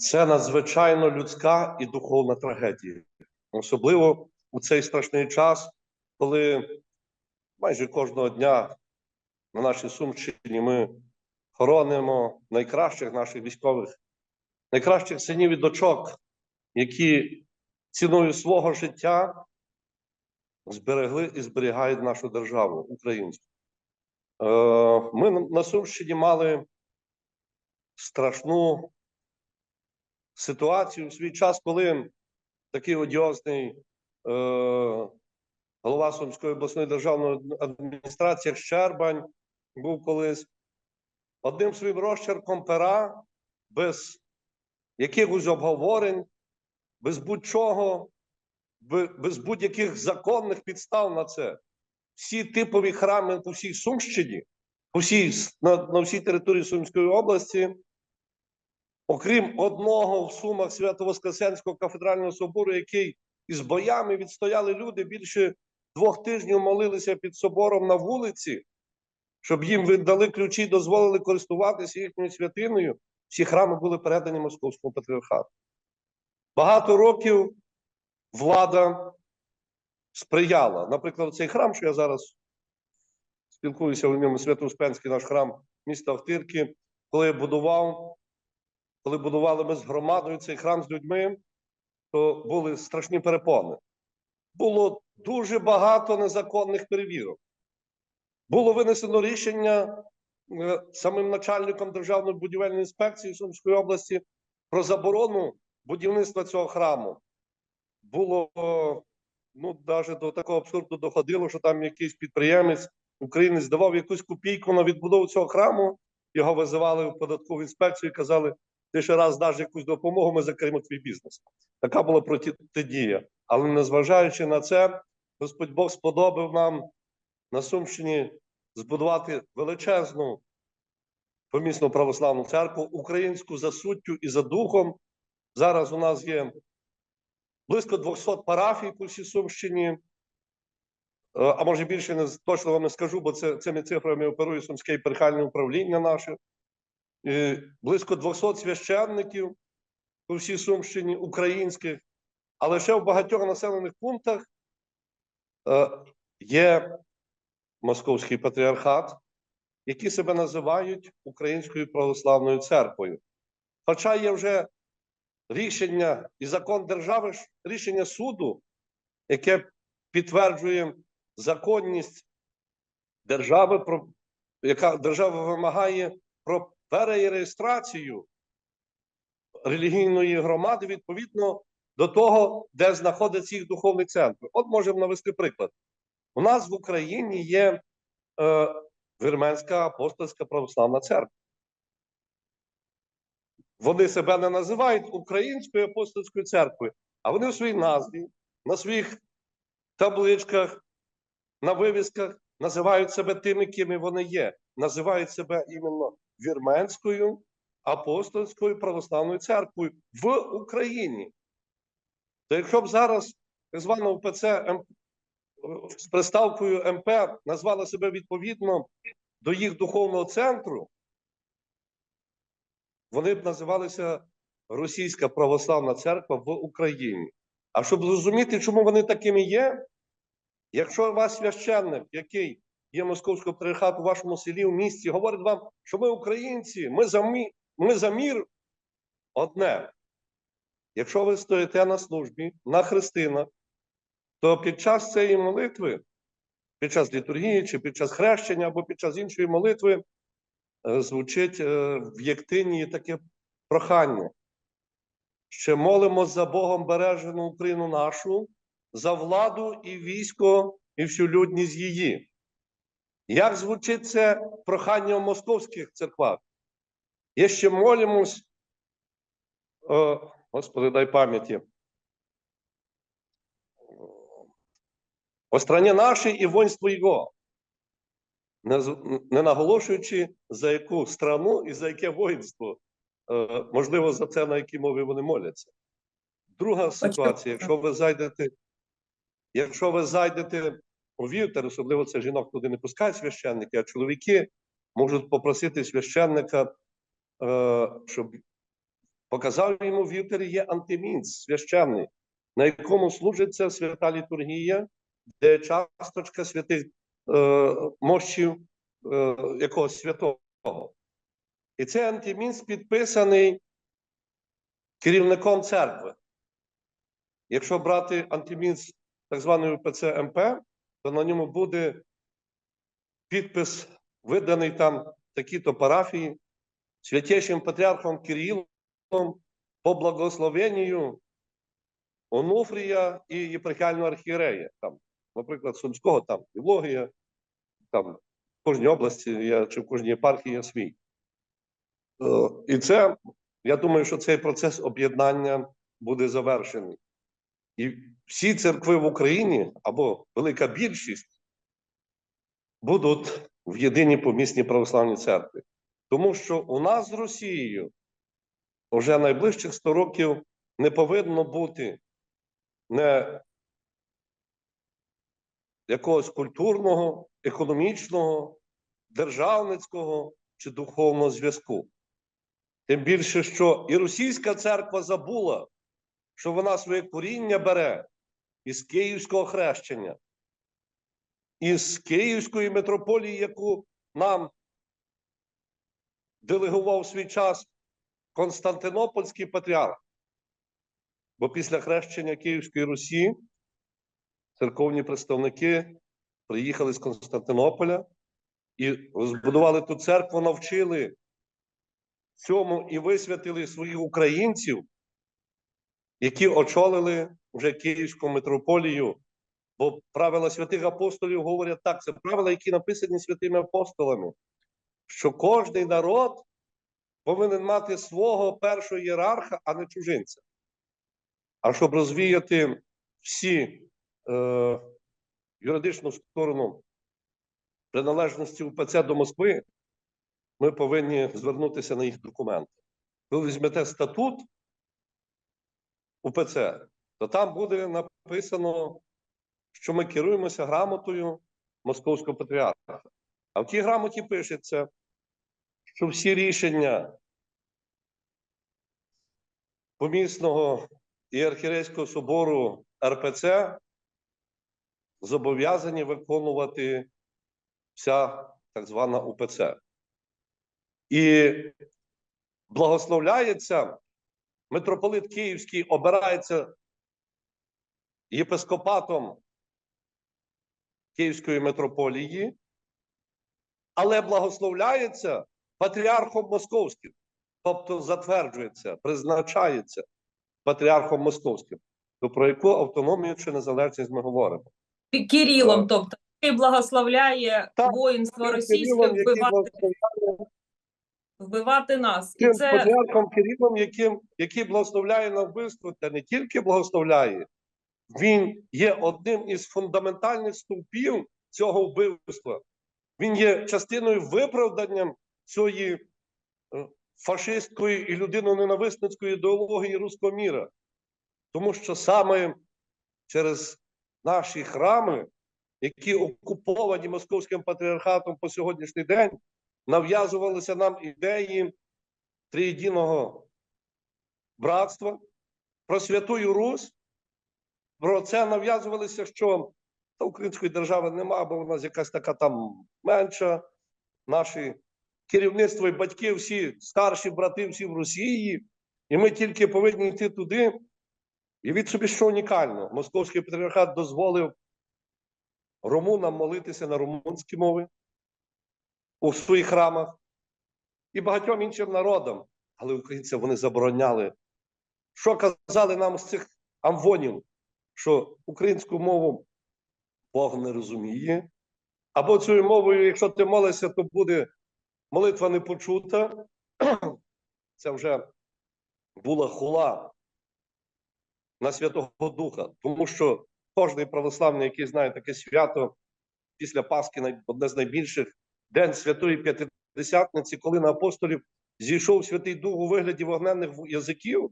Це надзвичайно людська і духовна трагедія, особливо у цей страшний час, коли майже кожного дня на нашій Сумщині ми хоронимо найкращих наших військових, найкращих синів і дочок, які ціною свого життя зберегли і зберігають нашу державу українську. Е, Ми на Сумщині мали страшну ситуацію в свій час, коли такий одіозний е, голова Сумської обласної державної адміністрації Щербань був колись одним своїм розчерком пера, без якихось обговорень, без будь-чого, без будь-яких законних підстав на це. Всі типові храми по всій Сумщині, по всій, на, на всій території Сумської області, окрім одного в Сумах Свято-Воскресенського кафедрального собору, який із боями відстояли люди, більше двох тижнів молилися під собором на вулиці, щоб їм віддали ключі, дозволили користуватися їхньою святиною. Всі храми були передані Московському патріархату. Багато років влада сприяла. Наприклад, цей храм, що я зараз спілкуюся в ньому, Свято-Успенський наш храм міста Охтирки, коли я будував, коли будували ми з громадою цей храм з людьми, то були страшні перепони. Було дуже багато незаконних перевірок. Було винесено рішення е, самим начальником Державної будівельної інспекції Сумської області про заборону будівництва цього храму. Було ну, навіть до такого абсурду доходило, що там якийсь підприємець українець давав якусь копійку на відбудову цього храму, його визивали в податкову інспекцію і казали: ти ще раз даш якусь допомогу, ми закриємо твій бізнес. Така була протидія. Але незважаючи на це, Господь Бог сподобав нам на Сумщині збудувати величезну помісну православну церкву, українську за суттю і за духом. Зараз у нас є близько 200 парафій по всій Сумщині. Е, А може більше не точно вам не скажу, бо це цими цифрами оперує Сумське єпархіальне управління наше. Е, Близько 200 священників по всій Сумщині українських, але ще в багатьох населених пунктах е, є Московський патріархат, які себе називають Українською православною церквою. Хоча є вже рішення і закон держави, рішення суду, яке підтверджує законність держави, яка держава вимагає про перереєстрацію релігійної громади відповідно до того, де знаходиться їх духовний центр. От можемо навести приклад. У нас в Україні є е, Вірменська апостольська православна церква. Вони себе не називають Українською апостольською церквою, а вони в своїй назві, на своїх табличках, на вивісках називають себе тими, кими вони є. Називають себе іменно Вірменською апостольською православною церквою в Україні. То якщо б зараз так звана УПЦ з приставкою МП назвала себе відповідно до їх духовного центру, вони б називалися Російська Православна Церква в Україні. А щоб зрозуміти, чому вони такими є, якщо у вас священник, який є московського патріархату у вашому селі, в місті, говорить вам, що ми українці, ми за, мі... ми за мір одне. Якщо ви стоїте на службі, на хрестинах, то під час цієї молитви, під час літургії, чи під час хрещення, або під час іншої молитви, е, звучить е, в єктині таке прохання. Ще молимо за Богом бережену Україну нашу, за владу і військо, і всю людність її. Як звучить це прохання в московських церквах? Є ще молимось, е, Господи, дай пам'яті. О страні нашій і воїнство його. Не, не наголошуючи, за яку страну і за яке воїнство, Е, можливо, за це, на якій мові вони моляться. Друга ситуація, якщо ви зайдете, якщо ви зайдете вівтар, особливо це жінок туди не пускають священники, а чоловіки можуть попросити священника, е, щоб показав йому в Ютері є антимінц священний, на якому служиться свята літургія, де часточка святих е, мощів е, якогось святого. І цей антимінц підписаний керівником церкви. Якщо брати антимінц так званої УПЦ МП, то на ньому буде підпис, виданий там такі-то парафії, святейшим патріархом Кирилом по благословенню Онуфрія і єпархіального архієрея. Там, наприклад, Сумського, там Євлогія, там в кожній області є, чи в кожній єпархії є свій. Е, І це, я думаю, що цей процес об'єднання буде завершений. І всі церкви в Україні, або велика більшість, будуть в єдиній помісній православній церкві. Тому що у нас з Росією вже найближчих 100 років не повинно бути не якогось культурного, економічного, державницького чи духовного зв'язку. Тим більше, що і російська церква забула, що вона своє коріння бере із Київського хрещення, із Київської митрополії, яку нам делегував свій час Константинопольський патріарх. Бо після хрещення Київської Русі церковні представники приїхали з Константинополя і збудували ту церкву, навчили цьому і висвятили своїх українців, які очолили вже Київську митрополію. Бо правила святих апостолів говорять так: це правила, які написані святими апостолами, що кожний народ повинен мати свого першого ієрарха, а не чужинця. А щоб розвіяти всі е, юридичну сторону приналежності УПЦ до Москви, ми повинні звернутися на їх документи. Ви візьмете статут УПЦ, то там буде написано, що ми керуємося грамотою Московського патріарха. А в тій грамоті пишеться, що всі рішення помісного і архірейського собору РПЦ зобов'язані виконувати вся так звана УПЦ. І благословляється митрополит Київський обирається єпископатом Київської митрополії, але благословляється патріархом Московським, тобто затверджується, призначається патріархом Московським. То про яку автономію чи незалежність ми говоримо? Кирилом, тобто, який благословляє Так, воїнство російське вбивати, вбивати нас. І це патріархом Кирилом, яким, який благословляє на вбивство, та не тільки благословляє, він є одним із фундаментальних стовпів цього вбивства. Він є частиною виправданням цієї е, фашистської і людиноненависницької ідеології руського міра. Тому що саме через наші храми, які окуповані московським патріархатом по сьогоднішній день, нав'язувалися нам ідеї триєдиного братства, про Святую Русь. Про це нав'язувалося, що та української держави нема, бо вона якась така там менша. Наші керівництво і батьки, всі старші брати, всі в Росії, і ми тільки повинні йти туди. І від собі що унікально. Московський патріархат дозволив румунам молитися на румунській мові у своїх храмах і багатьом іншим народам. Але українцям вони забороняли. Що казали нам з цих амвонів, що українську мову Бог не розуміє, або цією мовою, якщо ти молишся, то буде молитва не почута. Це вже була хула на Святого Духа, тому що кожний православний, який знає таке свято після Пасхи, одне з найбільших День Святої П'ятидесятниці, коли на апостолів зійшов Святий Дух у вигляді вогненних язиків,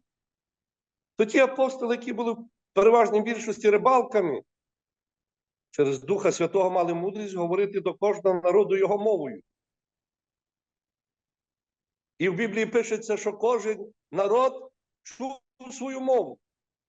то ті апостоли, які були в переважній більшості рибалками, через Духа Святого мали мудрість говорити до кожного народу його мовою. І в Біблії пишеться, що кожен народ чув свою мову.